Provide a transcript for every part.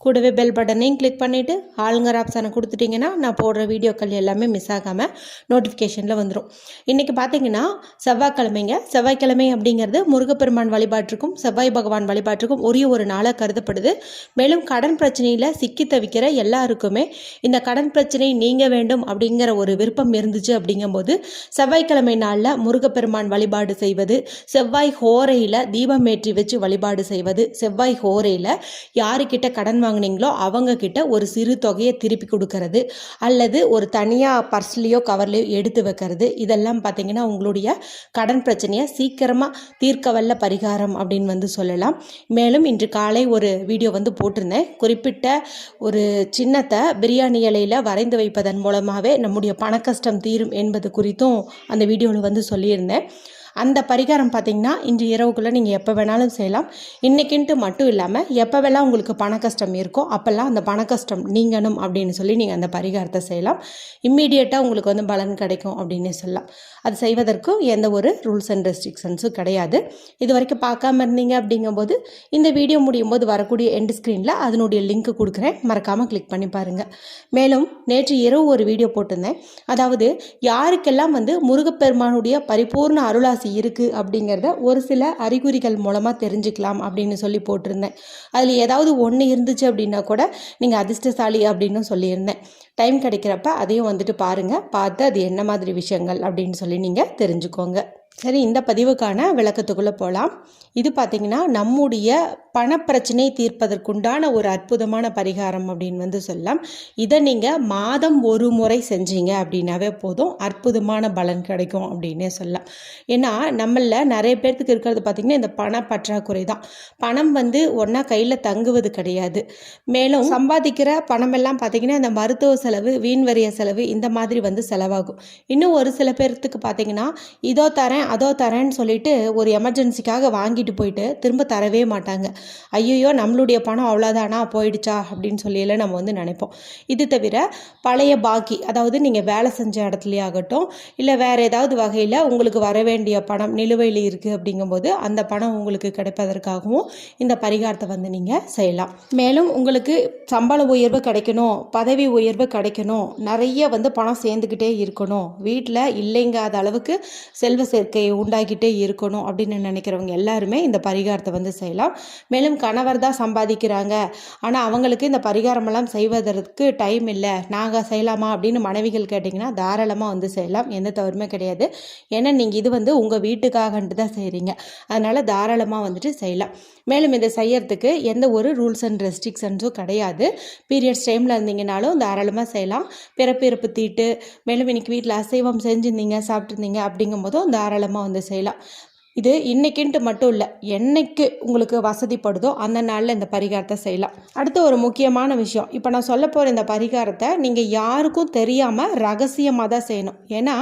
கூடவே பெல் பட்டனையும் கிளிக் பண்ணிவிட்டு ஆளுங்கர் ஆப்ஷனை கொடுத்துட்டிங்கன்னா நான் போடுற வீடியோக்கள் எல்லாமே மிஸ் ஆகாமல் நோட்டிஃபிகேஷனில் வந்துடும் இன்றைக்கி பார்த்தீங்கன்னா செவ்வாய்க்கிழமைங்க. செவ்வாய்க்கிழமை அப்படிங்கிறது முருகப்பெருமான் வழிபாட்டிற்கும் செவ்வாய் பகவான் வழிபாட்டிற்கும் உரிய ஒரு நாளாக கருதப்படுது. மேலும் கடன் பிரச்சனையில் சிக்கி தவிக்கிற எல்லாருக்குமே இந்த கடன் பிரச்சனை நீங்க வேண்டும் அப்படிங்கிற ஒரு விருப்பம் இருந்துச்சு அப்படிங்கும்போது செவ்வாய்க்கிழமை நாளில் முருகப்பெருமான் வழிபாடு செய்வது செவ்வாய் ஹோரையில் தீபம் ஏற்றி வச்சு வழிபாடு செய்வது செவ்வாய் ஹோரையில் யாருக்கிட்ட கடன் வாங்கினீங்களோ அவங்க கிட்ட ஒரு சிறு தொகையை திருப்பி கொடுக்கறது அல்லது ஒரு தனியாக பர்ஸ்லேயோ கவர்லேயோ எடுத்து வைக்கிறது. இதெல்லாம் பார்த்தீங்கன்னா உங்களுடைய கடன் பிரச்சனையை சீக்கிரமாக தீர்க்க வல்ல பரிகாரம் அப்படின்னு வந்து சொல்லலாம். மேலும் இன்று காலை ஒரு வீடியோ வந்து போட்டிருந்தேன். குறிப்பிட்ட ஒரு சின்னத்தை பிரியாணி இலையில் வரைந்து வைப்பதன் மூலமாகவே நம்முடைய பணக்கஷ்டம் தீரும் என்பது குறித்தும் அந்த வீடியோவில் வந்து சொல்லியிருந்தேன். அந்த பரிகாரம் பார்த்தீங்கன்னா இன்று இரவுக்குள்ளே நீங்கள் எப்போ வேணாலும் செய்யலாம். இன்றைக்கின்ட்டு மட்டும் இல்லாமல் எப்போ உங்களுக்கு பண கஷ்டம் இருக்கோ அப்போல்லாம் அந்த பண கஷ்டம் நீங்கணும் அப்படின்னு சொல்லி நீங்கள் அந்த பரிகாரத்தை செய்யலாம். இம்மீடியட்டாக உங்களுக்கு வந்து பலன் கிடைக்கும் அப்படின்னு சொல்லலாம். அது செய்வதற்கு எந்த ஒரு ரூல்ஸ் அண்ட் ரெஸ்ட்ரிக்ஷன்ஸும் கிடையாது. இது வரைக்கும் பார்க்காம இருந்தீங்க அப்படிங்கும்போது இந்த வீடியோ முடியும் போது வரக்கூடிய எண்ட் ஸ்க்ரீனில் அதனுடைய லிங்க் கொடுக்குறேன். மறக்காமல் கிளிக் பண்ணி பாருங்கள் மேலும் நேற்று இரவு ஒரு வீடியோ போட்டிருந்தேன். அதாவது யாருக்கெல்லாம் வந்து முருகப்பெருமானுடைய பரிபூர்ண அருளாசி இருக்குது அப்படிங்கிறத ஒரு சில அறிகுறிகள் மூலமாக தெரிஞ்சுக்கலாம் அப்படின்னு சொல்லி போட்டிருந்தேன். அதில் ஏதாவது ஒன்று இருந்துச்சு அப்படின்னா கூட நீங்கள் அதிர்ஷ்டசாலி அப்படின்னு சொல்லியிருந்தேன். டைம் கிடைக்கிறப்ப அதையும் வந்துட்டு பாருங்கள் பார்த்து அது என்ன மாதிரி விஷயங்கள் அப்படின்னு சொல்லி நீங்கள் தெரிஞ்சுக்கோங்க. சரி இந்த பதிவுக்கான விளக்கத்துக்குள்ளே போகலாம் இது பார்த்திங்கன்னா நம்முடைய பணப்பிரச்சனை தீர்ப்பதற்குண்டான ஒரு அற்புதமான பரிகாரம் அப்படின்னு வந்து சொல்லலாம். இதை நீங்கள் மாதம் ஒரு முறை செஞ்சீங்க அப்படின்னாவே போதும். அற்புதமான பலன் கிடைக்கும் அப்படின்னே சொல்லலாம். ஏன்னா நம்மளில் நிறைய பேர்த்துக்கு இருக்கிறது பார்த்திங்கன்னா இந்த பண பற்றாக்குறை தான். பணம் வந்து ஒன்றா கையில் தங்குவது கிடையாது. மேலும் சம்பாதிக்கிற பணமெல்லாம் பார்த்திங்கன்னா இந்த மருத்துவ செலவு வீண் வரிய செலவு இந்த மாதிரி வந்து செலவாகும். இன்னும் ஒரு சில பேர்த்துக்கு பார்த்திங்கன்னா இதோ தரேன் அதோ தரேன்னு சொல்லிட்டு ஒரு எமர்ஜென்சிக்காக வாங்கிட்டு போயிட்டு திரும்ப தரவே மாட்டாங்க. ஐயோ நம்மளுடைய பணம் அவ்வளோதானா போயிடுச்சா? அப்படின்னு சொல்லியெல்லாம் நம்ம வந்து நினைப்போம். இது தவிர பழைய பாக்கி அதாவது நீங்கள் வேலை செஞ்ச இடத்துலையே ஆகட்டும் இல்லை வேறு ஏதாவது வகையில் உங்களுக்கு வர வேண்டிய பணம் நிலுவையில் இருக்குது அப்படிங்கும்போது அந்த பணம் உங்களுக்கு கிடைப்பதற்காகவும் இந்த பரிகாரத்தை வந்து நீங்கள் செய்யலாம். மேலும் உங்களுக்கு சம்பள உயர்வு கிடைக்கணும் பதவி உயர்வு கிடைக்கணும் நிறைய வந்து பணம் சேர்ந்துக்கிட்டே இருக்கணும். வீட்டில் இல்லைங்காத அளவுக்கு செல்வ சேர்க்கையை உண்டாக்கிட்டே இருக்கணும் அப்படின்னு நினைக்கிறவங்க எல்லாருமே இந்த பரிகாரத்தை வந்து செய்யலாம். மேலும் கணவர் தான் சம்பாதிக்கிறாங்க. ஆனால் அவங்களுக்கு இந்த பரிகாரமெல்லாம் செய்வதற்கு டைம் இல்லை. நாங்கள் செய்யலாமா அப்படின்னு மனைவிகள் கேட்டிங்கன்னா தாராளமாக வந்து செய்யலாம். எந்த தவறுமே கிடையாது. ஏன்னா நீங்கள் இது வந்து உங்கள் வீட்டுக்காகன்ட்டு தான் செய்கிறீங்க அதனால் தாராளமாக வந்துட்டு செய்யலாம். மேலும் இதை செய்யறதுக்கு எந்த ஒரு ரூல்ஸ் அண்ட் ரெஸ்ட்ரிக்ஷன்ஸும் கிடையாது. பீரியட்ஸ் டைமில் இருந்தீங்கனாலும் தாராளமாக செய்யலாம். பிறப்பிறப்பு தீட்டு மேலும் இன்னைக்கு வீட்டில் அசைவம் செஞ்சுருந்தீங்க சாப்பிட்ருந்தீங்க அப்படிங்கும்போதும் தாராளமாக தாராளமாக வந்து செய்யலாம். இது இன்னைக்குன்ட்டு மட்டும் இல்லை என்னைக்கு உங்களுக்கு வசதிப்படுதோ அந்த நாளில் இந்த பரிகாரத்தை செய்யலாம். அடுத்து ஒரு முக்கியமான விஷயம். இப்போ நான் சொல்ல போகிற இந்த பரிகாரத்தை நீங்கள் யாருக்கும் தெரியாமல் ரகசியமாக தான் செய்யணும். ஏன்னா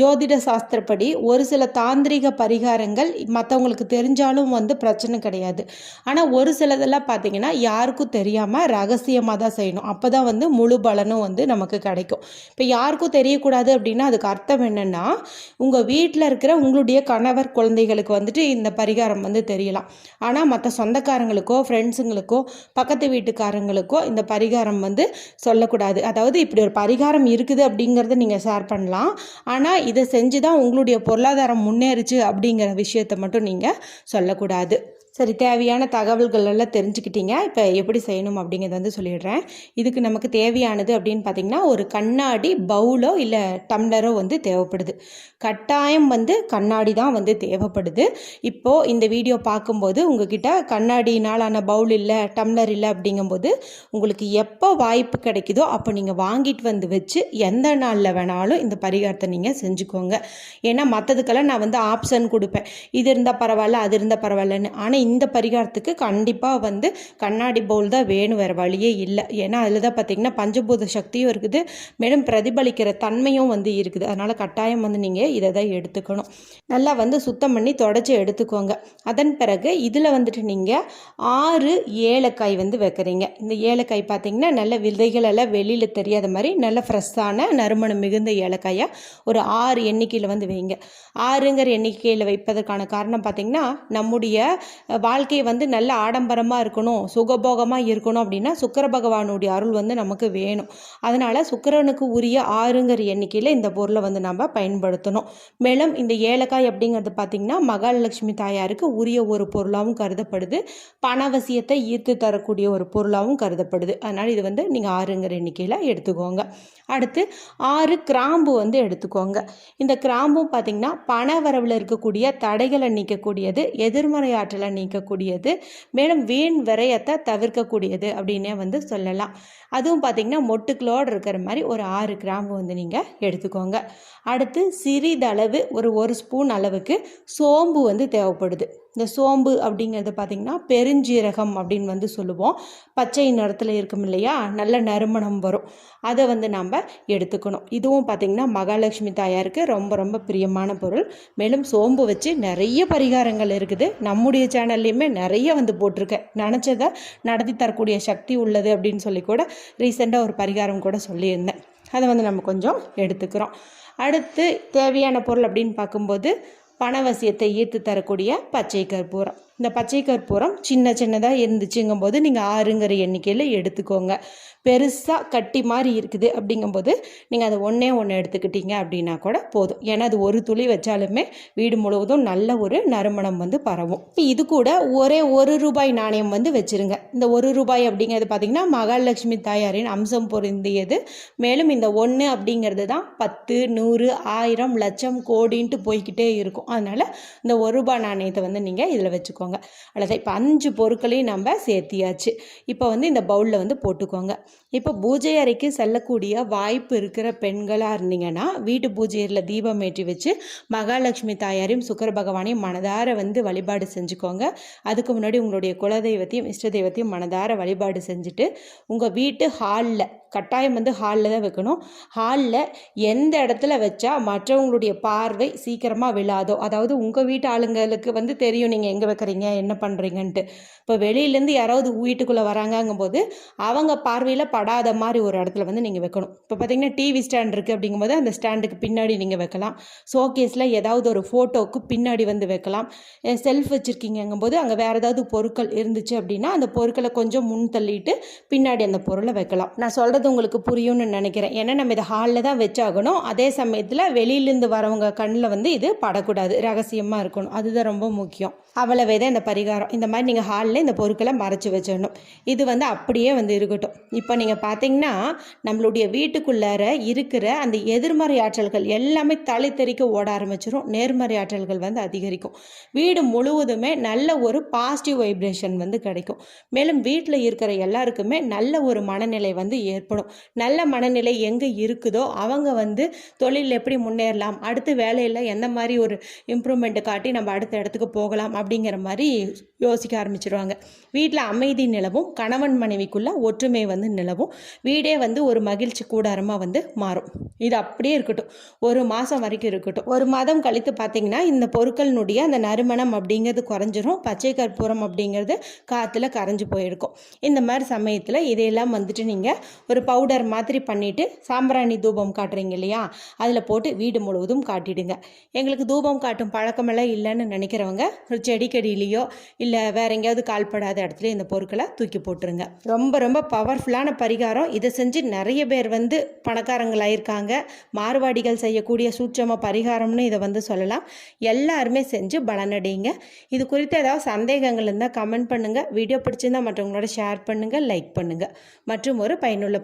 ஜோதிட சாஸ்திரப்படி ஒரு சில தாந்திரிக பரிகாரங்கள் மற்றவங்களுக்கு தெரிஞ்சாலும் வந்து பிரச்சனை கிடையாது. ஆனால் ஒரு சிலதெல்லாம் பார்த்தீங்கன்னா யாருக்கும் தெரியாமல் ரகசியமாக தான் செய்யணும். அப்போ தான் வந்து முழு பலனும் வந்து நமக்கு கிடைக்கும். இப்போ யாருக்கும் தெரியக்கூடாது அப்படின்னா அதுக்கு அர்த்தம் என்னென்னா உங்கள் வீட்டில் இருக்கிற உங்களுடைய கணவர் குழந்தைகள் குழந்தைகளுக்கு வந்துட்டு இந்த பரிகாரம் வந்து தெரியலாம். ஆனால் மற்ற சொந்தக்காரங்களுக்கோ ஃப்ரெண்ட்ஸுங்களுக்கோ பக்கத்து வீட்டுக்காரங்களுக்கோ இந்த பரிகாரம் வந்து சொல்லக்கூடாது. அதாவது இப்படி ஒரு பரிகாரம் இருக்குது அப்படிங்கிறத நீங்கள் ஷேர் பண்ணலாம். ஆனால் இதை செஞ்சு தான் உங்களுடைய பொருளாதாரம் முன்னேறுச்சு அப்படிங்கிற விஷயத்தை மட்டும் நீங்கள் சொல்லக்கூடாது. சரி தேவையான தகவல்கள் எல்லாம் தெரிஞ்சுக்கிட்டீங்க. இப்போ எப்படி செய்யணும் அப்படிங்கிறத வந்து சொல்லிடுறேன். இதுக்கு நமக்கு தேவையானது அப்படின்னு பார்த்தீங்கன்னா ஒரு கண்ணாடி பவுலோ இல்லை டம்ளரோ வந்து தேவைப்படுது. கட்டாயம் வந்து கண்ணாடி தான் வந்து தேவைப்படுது. இப்போது இந்த வீடியோ பார்க்கும்போது உங்ககிட்ட கண்ணாடினாலான பவுல் இல்லை டம்ளர் இல்லை அப்படிங்கும்போது உங்களுக்கு எப்போ வாய்ப்பு கிடைக்குதோ அப்போ நீங்கள் வாங்கிட்டு வந்து வச்சு எந்த நாளில் வேணாலும் இந்த பரிகாரத்தை நீங்கள் செஞ்சுக்கோங்க. ஏன்னா மற்றதுக்கெல்லாம் நான் வந்து ஆப்ஷன் கொடுப்பேன். இது இருந்தால் பரவாயில்ல அது இருந்தால் பரவாயில்லன்னு. ஆனால் இந்த பரிகாரத்துக்கு கண்டிப்பாக வந்து கண்ணாடி பவுல் தான் வேணும். வேறு வழியே இல்லை. ஏன்னா அதில் தான் பார்த்திங்கன்னா பஞ்சபூத சக்தியும் இருக்குது. மேலும் பிரதிபலிக்கிற தன்மையும் வந்து இருக்குது. அதனால் கட்டாயம் வந்து நீங்கள் இதை தான் எடுத்துக்கணும். நல்லா வந்து சுத்தம் பண்ணி தொடச்சி எடுத்துக்கோங்க. அதன் பிறகு இதில் வந்துட்டு நீங்கள் ஆறு ஏலக்காய் வந்து வைக்கிறீங்க. இந்த ஏலக்காய் பார்த்தீங்கன்னா நல்ல விதைகள் எல்லாம் வெளியில் தெரியாத மாதிரி நல்ல ஃப்ரெஷ்ஷான நறுமணம் மிகுந்த ஏலக்காயாக ஒரு ஆறு எண்ணிக்கையில் வந்து வைங்க. ஆறுங்கிற எண்ணிக்கையில் வைப்பதற்கான காரணம் பார்த்திங்கன்னா நம்முடைய வாழ்க்கை வந்து நல்ல ஆடம்பரமாக இருக்கணும் சுகபோகமாக இருக்கணும் அப்படின்னா சுக்கர பகவானுடைய அருள் வந்து நமக்கு வேணும். அதனால் சுக்கிரனுக்கு உரிய ஆறுங்கிற எண்ணிக்கையில் இந்த பொருளை வந்து நம்ம பயன்படுத்தணும். மேலும் இந்த ஏலக்காய் அப்படிங்கிறது பார்த்திங்கன்னா மகாலட்சுமி தாயாருக்கு உரிய ஒரு பொருளாகவும் கருதப்படுது. பணவசியத்தை ஈர்த்து தரக்கூடிய ஒரு பொருளாகவும் கருதப்படுது. அதனால் இது வந்து நீங்கள் ஆறுங்கிற எண்ணிக்கையில் எடுத்துக்கோங்க. அடுத்து ஆறு கிராம்பு வந்து எடுத்துக்கோங்க. இந்த கிராம்பும் பார்த்திங்கன்னா பண வரவில் இருக்கக்கூடிய தடைகளை நீக்கக்கூடியது எதிர்மறை ஆற்றலை நீக்கக்கூடியது மேலும் வீண் விரயத்தை தவிர்க்கக்கூடியது அப்படின்னே வந்து சொல்லலாம். அதுவும் பார்த்திங்கன்னா மொட்டுக்களோடு இருக்கிற மாதிரி ஒரு ஆறு கிராம்பு வந்து நீங்கள் எடுத்துக்கோங்க. அடுத்து சிறிதளவு ஒரு ஒரு ஸ்பூன் அளவுக்கு சோம்பு வந்து தேவைப்படுது. இந்த சோம்பு அப்படிங்கிறது பார்த்திங்கன்னா பெருஞ்சீரகம் அப்படின்னு வந்து சொல்லுவோம். பச்சை நிறத்தில் இருக்கும் இல்லையா? நல்ல நறுமணம் வரும். அதை வந்து நம்ம எடுத்துக்கணும். இதுவும் பார்த்திங்கன்னா மகாலட்சுமி தாயாருக்கு ரொம்ப ரொம்ப பிரியமான பொருள். மேலும் சோம்பு வச்சு நிறைய பரிகாரங்கள் இருக்குது. நம்முடைய சேனல்லையுமே நிறைய வந்து போட்டிருக்கேன். நினச்சதை நடத்தி தரக்கூடிய சக்தி உள்ளது அப்படின்னு சொல்லி கூட ரீசெண்டாக ஒரு பரிகாரம் கூட சொல்லியிருந்தேன். அதை வந்து நம்ம கொஞ்சம் எடுத்துக்கிறோம். அடுத்து தேவையான பொருள் அப்படின்னு பார்க்கும்போது பணவசியத்தை ஈர்த்து தரக்கூடிய பச்சை கற்பூரம். இந்த பச்சை கற்பூரம் சின்ன சின்னதாக இருந்துச்சுங்கும்போது நீங்கள் ஆறுங்கிற எண்ணிக்கையில் எடுத்துக்கோங்க. பெருசாக கட்டி மாதிரி இருக்குது அப்படிங்கும்போது நீங்கள் அதை ஒன்றே ஒன்று எடுத்துக்கிட்டீங்க அப்படின்னா கூட போதும். ஏன்னா அது ஒரு துளி வச்சாலுமே வீடு முழுவதும் நல்ல ஒரு நறுமணம் வந்து பரவும். இது கூட ஒரே ஒரு ரூபாய் நாணயம் வந்து வச்சுருங்க. இந்த ஒரு ரூபாய் அப்படிங்கிறது பார்த்திங்கன்னா மகாலட்சுமி தாயாரின் அம்சம் பொருந்தியது. மேலும் இந்த ஒன்று அப்படிங்கிறது தான் பத்து நூறு ஆயிரம் லட்சம் கோடின்ட்டு போய்கிட்டே இருக்கும். அதனால் இந்த ஒரு ரூபாய் நாணயத்தை வந்து நீங்கள் இதில் வச்சுக்கோங்க. அல்லது இப்போ அஞ்சு பொருட்களையும் நம்ம சேர்த்தியாச்சு. இப்போ வந்து இந்த பவுலில் வந்து போட்டுக்கோங்க. இப்போ பூஜை அறைக்கு செல்லக்கூடிய வாய்ப்பு இருக்கிற பெண்களாக இருந்தீங்கன்னா வீட்டு பூஜையில் தீபம் ஏற்றி வச்சு மகாலட்சுமி தாயாரையும் சுக்கர பகவானையும் மனதார வந்து வழிபாடு செஞ்சுக்கோங்க. அதுக்கு முன்னாடி உங்களுடைய குலதெய்வத்தையும் இஷ்ட தெய்வத்தையும் மனதார வழிபாடு செஞ்சுட்டு உங்கள் வீட்டு ஹாலில் கட்டாயம் வந்து ஹாலில் தான் வைக்கணும். ஹாலில் எந்த இடத்துல வச்சா மற்றவங்களுடைய பார்வை சீக்கிரமாக விழாதோ அதாவது உங்கள் வீட்டு ஆளுங்களுக்கு வந்து தெரியும் நீங்கள் எங்கே வைக்கிறீங்க என்ன பண்ணுறீங்கன்ட்டு இப்போ வெளியிலேருந்து யாராவது வீட்டுக்குள்ளே வராங்கங்கும்போது அவங்க பார்வையில் படாத மாதிரி ஒரு இடத்துல வந்து நீங்கள் வைக்கணும். இப்போ பார்த்தீங்கன்னா டிவி ஸ்டாண்ட் இருக்குது அப்படிங்கும்போது அந்த ஸ்டாண்டுக்கு பின்னாடி நீங்கள் வைக்கலாம். ஷோகேஸில் ஏதாவது ஒரு ஃபோட்டோவுக்கு பின்னாடி வந்து வைக்கலாம். செல்ஃப் வச்சுருக்கீங்கங்கும்போது அங்கே வேறு ஏதாவது பொருட்கள் இருந்துச்சு அப்படின்னா அந்த பொருட்களை கொஞ்சம் முன் தள்ளிட்டு பின்னாடி அந்த பொருளை வைக்கலாம். நான் சொல்கிறது உங்களுக்கு புரியும்னு நினைக்கிறேன். ஏன்னா நம்ம இதை ஹாலில் தான் வச்சாகணும். அதே சமயத்தில் வெளியிலேருந்து வரவங்க கண்ணில் வந்து இது படக்கூடாது. ரகசியமாக இருக்கணும். அதுதான் ரொம்ப முக்கியம். அவ்வளவே தான் இந்த பரிகாரம். இந்த மாதிரி நீங்கள் ஹாலில் இந்த பொருட்களை மறைச்சி வச்சிடணும். இது வந்து அப்படியே வந்து இருக்கட்டும். இப்போ நீங்கள் பார்த்தீங்கன்னா நம்மளுடைய வீட்டுக்குள்ளார இருக்கிற அந்த எதிர்மறை ஆற்றல்கள் எல்லாமே தலை தெறிக்க ஓட ஆரம்பிச்சிடும் நேர்மறை ஆற்றல்கள் வந்து அதிகரிக்கும். வீடு முழுவதுமே நல்ல ஒரு பாசிட்டிவ் வைப்ரேஷன் வந்து கிடைக்கும். மேலும் வீட்டில் இருக்கிற எல்லாருக்குமே நல்ல ஒரு மனநிலை வந்து ஏற்படும் நல்ல மனநிலை எங்கே இருக்குதோ அவங்க வந்து தொழில் எப்படி முன்னேறலாம் அடுத்து வேலையில் எந்த மாதிரி ஒரு இம்ப்ரூவ்மெண்ட்டை காட்டி நம்ம அடுத்த இடத்துக்கு போகலாம் அப்படிங்கிற மாதிரி யோசிக்க ஆரம்பிச்சிருவாங்க. வீட்டில் அமைதி நிலவும் கணவன் மனைவிக்குள்ளே ஒற்றுமை வந்து நிலவும் வீடே வந்து ஒரு மகிழ்ச்சி கூடாரமாக வந்து மாறும். இது அப்படியே இருக்கட்டும். ஒரு மாதம் வரைக்கும் இருக்கட்டும். ஒரு மாதம் கழித்து பார்த்தீங்கன்னா இந்த பொருட்களினுடைய அந்த நறுமணம் அப்படிங்கிறது குறைஞ்சிரும். பச்சை கற்பூரம் அப்படிங்கிறது காற்றுல கரைஞ்சி போயிருக்கும். இந்த மாதிரி சமயத்தில் இதையெல்லாம் வந்துட்டு நீங்கள் ஒரு ஒரு பவுடர் மாதிரி பண்ணிவிட்டு சாம்பிராணி தூபம் காட்டுறீங்க இல்லையா? அதில் போட்டு வீடு முழுவதும் காட்டிடுங்க. எங்களுக்கு தூபம் காட்டும் பழக்கமெல்லாம் இல்லைன்னு நினைக்கிறவங்க ஒரு செடிக்கடியிலையோ இல்லை வேற எங்கேயாவது கால்படாத இடத்துல இந்த பொருட்களை தூக்கி போட்டுருங்க. ரொம்ப ரொம்ப பவர்ஃபுல்லான பரிகாரம். இதை செஞ்சு நிறைய பேர் வந்து பணக்காரங்களாயிருக்காங்க. மார்வாடிகள் செய்யக்கூடிய சூட்சம பரிகாரம்னு இதை வந்து சொல்லலாம். எல்லாருமே செஞ்சு பலனடைங்க இது குறித்து ஏதாவது சந்தேகங்கள் இருந்தால் கமெண்ட் பண்ணுங்கள் வீடியோ பிடிச்சிருந்தா மற்றவங்களோட ஷேர் பண்ணுங்கள் லைக் பண்ணுங்கள் மற்றும் ஒரு பயனுள்ள